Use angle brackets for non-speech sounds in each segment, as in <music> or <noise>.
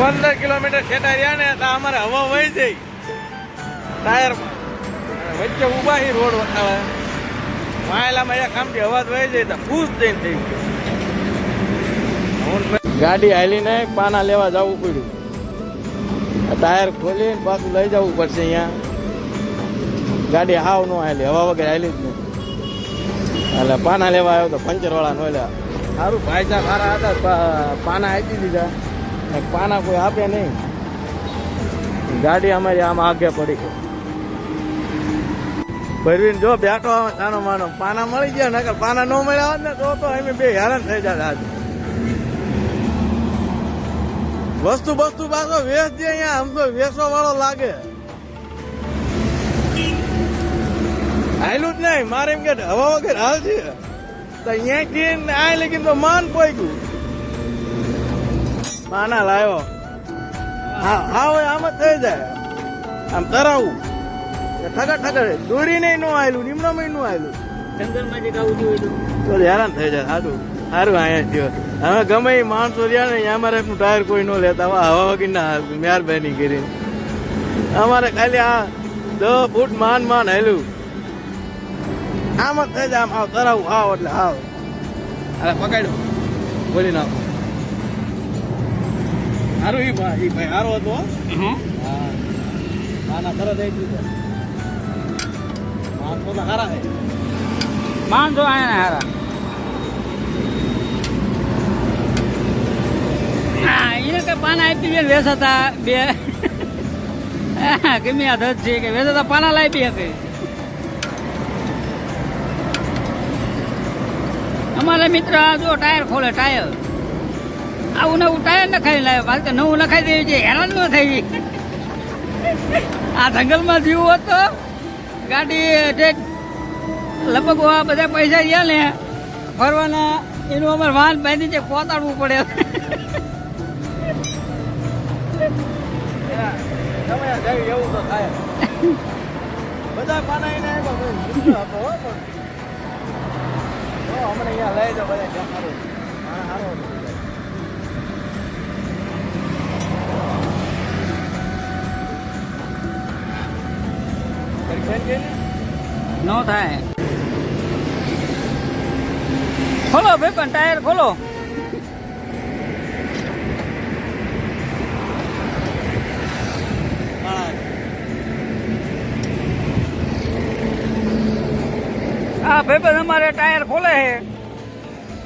પંદર કિલોમીટર છેટા રહ્યા ને તો અમારે હવા વહી જાય ટાયર વચ્ચે ઊભા હી રોડ વટાવે વાયેલામાં એક આમથી અવાજ વહી જાય તો ખુશ થઈને થઈ ગયું. ગાડી હાલી ને પાના લેવા જવું પડ્યું. ટાયર ખોલીને પાછું લઈ જવું પડશે અહીંયા. ગાડી હાવ ન હાલી, હવા વગર હાલી જ નહીં એટલે પાના લેવા આવ્યો તો પંચર વાળા નો એટલે સારું ભાઈ સાહેબ સારા હતા પાના આપી દીધા. પાના કોઈ આપે નહીં. ગાડી અમારી આમ આગે પડી ગઈ. ભરવીને જો બેઠો નાનો માનો. પાના મળી ગયા, નકર પાના ન મળ્યા હોત ને તો તો અમે બે હેરાન થઈ જાય આજે. વસ્તુ વસ્તુ પાછો વેસ દે અહીંયા, આમ તો વેસો વાળો લાગે. હાયલું જ નહીં, મારે એમ કે હવા વગર હાલ છે તો કે આ લેકિન તો માન પોઈ ગયું. પાના લાવ્યો હા હા હોય આમ જ થઈ જાય. આમ તરાવું ઠગર ઠગર દોરી નહીં નું આવેલું નિમણો માં નું આવેલું જંગલમાં જે ગાવું જોયું તો હેરાન થઈ જાય સારું સારું અહીંયા થયો. હવે ગમે એ માણસો રહ્યા ને અમારે ટાયર કોઈ ન લેતા. હવે હવા વગર ના મહેરબાની કરી અમારે ખાલી આ દસ ફૂટ માન માન હેલું આમ જ થઈ જાય આમ આવ તરાવું આવ એટલે આવ અરે પકડ્યો. બોલી નાખો. સારું ઈ ભાઈ એ ભાઈ સારો હતો હો. હા. આના તરત આવી દીધો માણસો તો સારા છે. માણસો આયા હારા. હા એને કઈ પાના આપી દે વેસાતા બે. <laughs> ગમે આ ધજ છે કે વેસાતા પાના લાવી હતી અમારા મિત્ર જો ટાયર ખોલે ટાયર. આવું નવું ટાયર નખાઈ લાવે બાકી તો નવું નખાઈ દેવું છે હેરાન ન થઈ આ જંગલમાં જીવું હોત તો ગાડી લગભગ આ બધા પૈસા રહ્યા ને, ફરવાના, એનું અમારે વાહન બાંધી છે, પોતાડવું પડે. એવું તો થાય. બધા પાના લઈ જાઓ, બધા ને? થાય ખોલો ભાઈ પણ ટાયર ખોલો હા. ભાઈ અમારે ટાયર ખોલે છે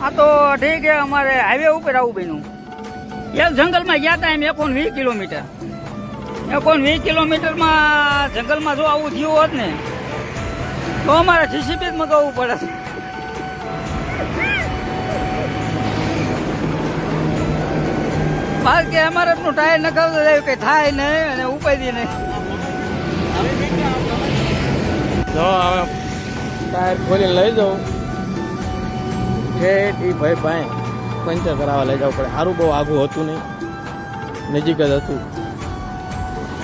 આ તો ઠીક છે, અમારે હાઈવે ઉપર આવું બન્યું એક જંગલમાં ગયા હતા એમ એકોન વીસ કિલોમીટર એકોન વીસ કિલોમીટરમાં જંગલમાં જો આવું થયું હોત ને, તો અમારે જીસીપી જ મગાવવું પડે. બાર કે અમારે એમનું ટાયર નખાવતો જાય, કંઈ થાય નહીં અને ઉપાય નહીં. જો હવે ટાયર ખોલીને લઈ જાઉં. ઠેઠ એ ભાઈ ભાઈ, પંચર કરાવવા લઈ જવું પડે. સારું બહુ આગું હતું નહીં. નજીક જ હતું.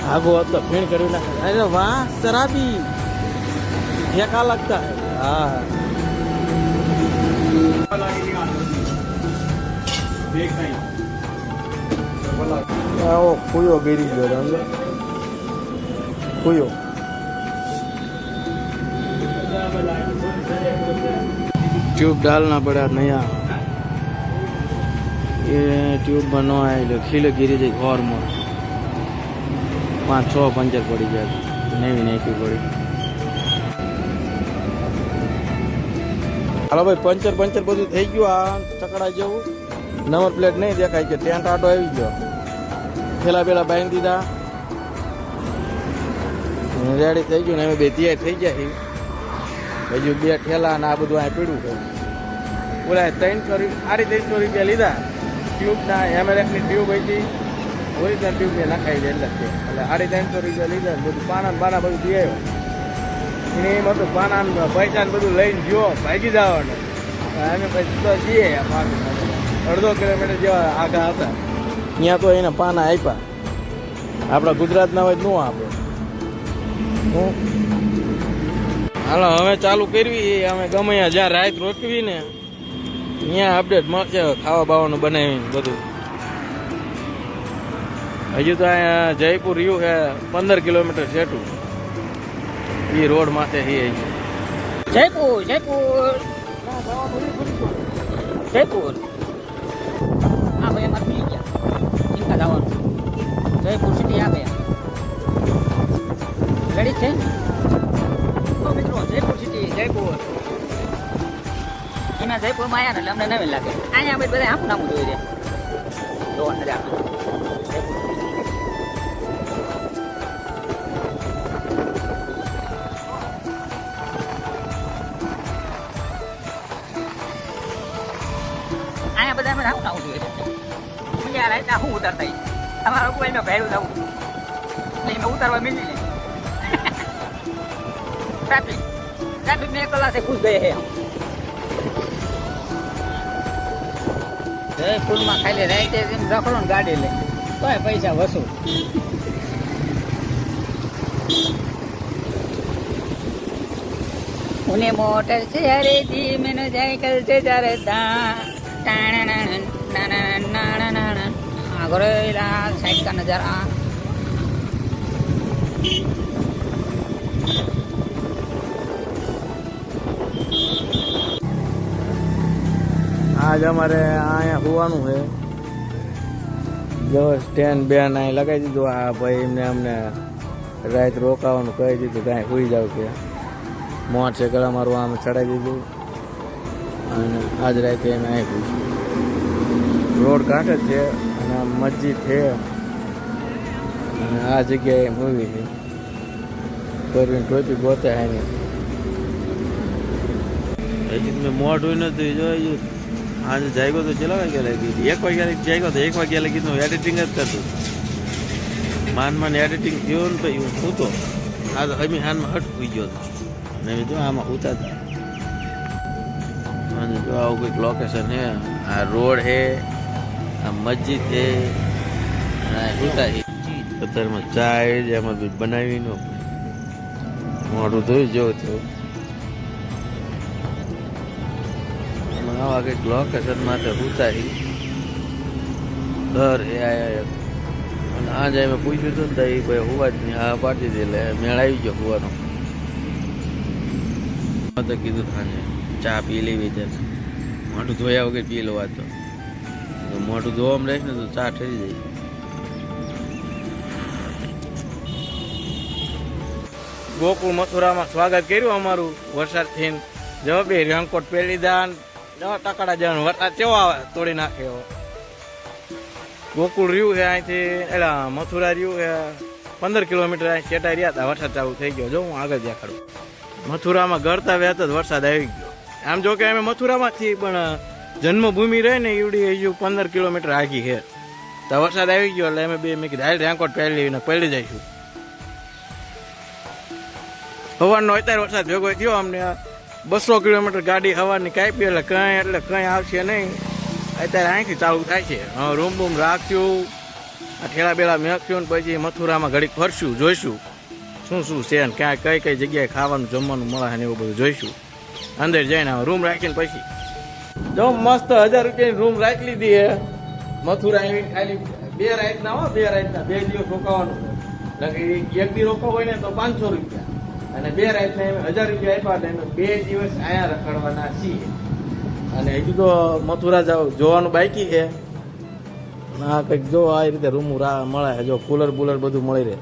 આગો આપતો ફીણ કરી નાખે. અરે વાહ શરાબી. ઠેકા લાગતા. હા. આવો કુયો ગીરી ગયો કુયો. ટ્યુબ ડાલના પડ્યા નયા. એ ટ્યુબ બનવા ખીલ ગીરી જઈ ઘોરમાં પાંચ છ પંચર પડી જાય. નવી નાખી પડી. હાલો ભાઈ, પંચર પંચર બધું થઈ ગયું આ ચકડા જેવું. નંબર પ્લેટ નહીં દેખાય કે, ટેન્ટ આટો આવી ગયો. પેલા પેલા બાંધી દીધા. રેડી થઈ ગયું ને અમે બે તૈયાર થઈ ગયા હજુ બે ઠેલા ને આ બધું આ પીડ્યું છે. ઓલા ત્રણસો રૂપિયા સાડી ત્રણસો રૂપિયા લીધા. ટ્યુબના એમએલએફની ટ્યુબ હતી. ઓરિજિનલ ટ્યુબ મેં નાખાવી એટલે જ તે. એટલે સાડી ત્રણસો રૂપિયા લીધા બધું પાના બાના બધું દઈ આવ્યો. એને એમ હતું પાના પૈસા બધું લઈને જુઓ ભાગી જવાનું. અમે પછી તો જઈએ અડધો કિલોમીટર જેવા આગા હતા. ત્યાં તો એને પાના આપ્યા. આપણા ગુજરાતના હોયનું આપે. હાલો, હવે ચાલુ કરવી. અમે ગમે જ્યાં રાત રોકવી ને, ત્યાં અપડેટ મળશે ખાવા બાવાનું બનાવીને બધું. હજુ તો અહીંયા જયપુર રહ્યું છે પંદર કિલોમીટર છેટું એ રોડ માથે છે જયપુર જયપુર. જયપુર. હા ભાઈ અમારે ગયા. ચિંતા જવાનું. જયપુર સિટી આવે રેડી છે? મિત્રો, જયપુર સિટી જયપુર. એના જયપુરમાં આવ્યા ને અમને નવી લાગે. અહીંયા અમે બધા આમ નામું જોઈ રહ્યા. જોવા નજારા અહીંયા બધા અમે આવું આવું જોઈએ. મજા આવે ત્યાં હું ઉતરતા ઈ. અમારા કોઈ નો ભેરું થવું. એટલે એમાં ઉતારવા મિલી લે. ફૂલમાં ખાલી રાઈતે જઈને રખડો ને ગાડી લે. તોય પૈસા વસૂલ. ઉને મોટર છે અરે જી મેનો સાયકલ છે જરે આગળ સાઈડ का नजारा આજ અમારે અહીંયા હોવાનું છે જો સ્ટેન્ડ બેન અહીં લગાવી દીધું આ ભાઈ એમને અમને રાત રોકાવાનું કહી દીધું કાંઈ હોઈ જાવ કે મોટરસાઇકલ અમારું આમ ચડાવી દીધું અને આજ રાતે અમે આવ્યું રોડ કાંઠે છે અને આ મસ્જિદ છે. અને આ જગ્યાએ મૂવી છે. પરવીન ટોપી ગોતે નહીં હજી મેં મોઢું નથી જોયું. આજે જાગ્યો તો ચેલા વાગ્યા લાગી એક વાગ્યા જાગ્યો તો એક વાગ્યા લગી હું એડિટિંગ જ કરતો. માન માન એડિટિંગ થયું ને પછી હું સૂતો. આ તો અમી હાનમાં હટ સુઈ ગયો હતો મેં જો આમાં સૂતા હતા અને જો આવું કંઈક લોકેશન હે આ રોડ હે આ મસ્જિદ આ છે. અત્યારમાં ચાય એમાં બી બનાવી નો મોઢું ધોઈ જવું થયું. આવા કંઈક લોકેશન માટે ઉતારી ઘર એ આયા અને આ જાય મેં પૂછ્યું હતું ને ભાઈ હોવા જ નહીં હા પાડી દે એટલે મેળ આવી ગયો હોવાનો. તો કીધું સાંજે ચા પી લેવી છે. મોઢું ધોયા વગર પી લો તો. મોઢું ધોવામાં રહીશ ને તો ચા ઠરી જાય. ગોકુળ મથુરામાં સ્વાગત કર્યું અમારું વરસાદથી જો બે રેનકોટ પહેરી દાન જવા ટકડા જવાનું વરસાદ કેવો આવે તોડી નાખે એવો. ગોકુળ રહ્યું છે અહીંથી, એટલે મથુરા રહ્યું છે. પંદર કિલોમીટર અહીં ચેટા રહ્યા હતા. વરસાદ ચાલુ થઈ ગયો. જો હું આગળ દેખાડું. મથુરામાં ગરતા વ્યાત જ વરસાદ આવી ગયો. આમ જો કે અમે મથુરામાંથી પણ જન્મભૂમિ રહે ને એવડી હજુ પંદર કિલોમીટર આગી છે. તો વરસાદ આવી ગયો એટલે અમે બે મેં કીધું, હાલ રેનકોટ પહેરી લઈને પડી જઈશું. સવારનો અત્યારે વરસાદ ભેગો થયો, અમને બસો કિલોમીટર ગાડી સવારની કાપી એટલે કંઈ એટલે કંઈ આવશે નહીં. અત્યારે અહીંથી ચાલુ થાય છે. હવે રૂમ બૂમ રાખ્યું ઠેલા બેલા મેખ્યું ને પછી મથુરામાં ઘડીક ફરશું, જોઈશું. શું શું છે ને ક્યાં, કઈ કઈ જગ્યાએ ખાવાનું, જમવાનું મળે ને એવું બધું જોઈશું. અંદર જઈને રૂમ રાખીને પછી. જો મસ્ત હજાર રૂપિયાની રૂમ રાખી લીધી હે. મથુરા એવી ખાલી બે રાતના હો, બે રાતના, બે દિવસ રોકાવાનું નકર એક દી રોકાવ હોય ને તો પાંચસો રૂપિયા. અને બે રાઈટ એમ હજાર રૂપિયા આપ્યા એટલે બે દિવસ અહીંયા રખડવાના છીએ. અને હજુ તો મથુરા જાવ, જોવાનું બાકી છે. હા કંઈક જો આ રીતે રૂમ મળે, જો કુલર બુલર બધું મળી રહે.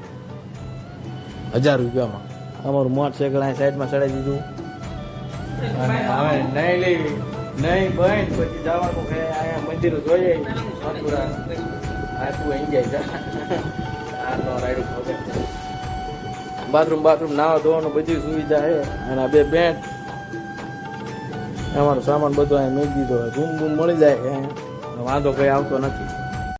હજાર રૂપિયામાં. અમારું મોટ અહીં સાઈડમાં ચડાવી દીધું. અને હવે નહીં લેવી નહીં બંધ પછી જવાનું છે. અહીંયા મંદિરો જોઈએ. મથુરા. આ જાય આ તો રાયડું બાથરૂમ બાથરૂમ, નાવા ધોવાનું બધી સુવિધા છે. અને બે બેન, અમારો સામાન બધો અહીં મેળ દીધો. રૂમ બૂમ મળી જાય વાંધો કઈ આવતો નથી.